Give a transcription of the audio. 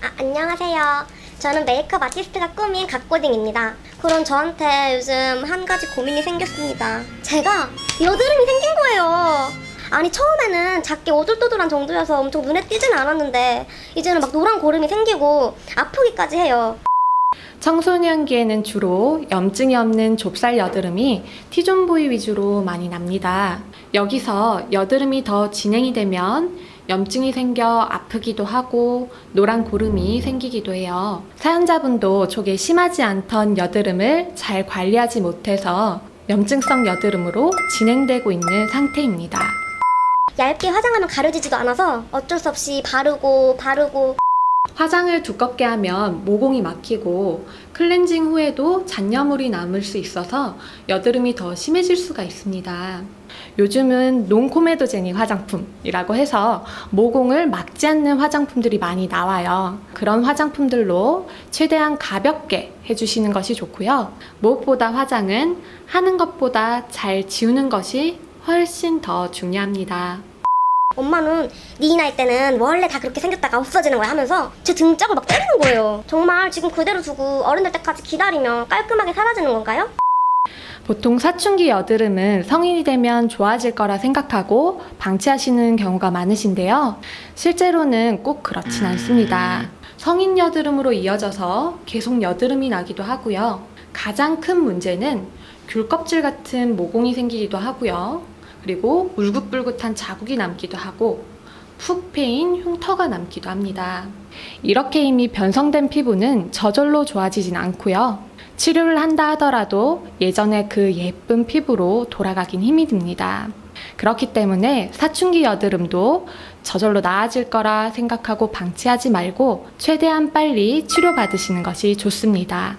아, 안녕하세요. 저는 메이크업 아티스트가 꿈인 갓고딩입니다. 그럼 저한테 요즘 한 가지 고민이 생겼습니다. 제가 여드름이 생긴 거예요. 아니 처음에는 작게 오돌토돌한 정도여서 엄청 눈에 띄진 않았는데 이제는 막 노란 고름이 생기고 아프기까지 해요. 청소년기에는 주로 염증이 없는 좁쌀 여드름이 T존 부위 위주로 많이 납니다. 여기서 여드름이 더 진행이 되면 염증이 생겨 아프기도 하고 노란 고름이 생기기도 해요. 사연자분도 초기에 심하지 않던 여드름을 잘 관리하지 못해서 염증성 여드름으로 진행되고 있는 상태입니다. 얇게 화장하면 가려지지도 않아서 어쩔 수 없이 바르고 바르고 화장을 두껍게 하면 모공이 막히고 클렌징 후에도 잔여물이 남을 수 있어서 여드름이 더 심해질 수가 있습니다. 요즘은 논코메도제닉 화장품이라고 해서 모공을 막지 않는 화장품들이 많이 나와요. 그런 화장품들로 최대한 가볍게 해주시는 것이 좋고요. 무엇보다 화장은 하는 것보다 잘 지우는 것이 훨씬 더 중요합니다. 엄마는 네 나이 때는 원래 다 그렇게 생겼다가 없어지는 거야 하면서 제 등짝을 막 때리는 거예요. 정말 지금 그대로 두고 어른 될 때까지 기다리면 깔끔하게 사라지는 건가요? 보통 사춘기 여드름은 성인이 되면 좋아질 거라 생각하고 방치하시는 경우가 많으신데요. 실제로는 꼭 그렇진 않습니다. 성인 여드름으로 이어져서 계속 여드름이 나기도 하고요. 가장 큰 문제는 귤 껍질 같은 모공이 생기기도 하고요. 그리고 울긋불긋한 자국이 남기도 하고 푹 패인 흉터가 남기도 합니다. 이렇게 이미 변성된 피부는 저절로 좋아지진 않고요. 치료를 한다 하더라도 예전에 그 예쁜 피부로 돌아가긴 힘이 듭니다. 그렇기 때문에 사춘기 여드름도 저절로 나아질 거라 생각하고 방치하지 말고 최대한 빨리 치료받으시는 것이 좋습니다.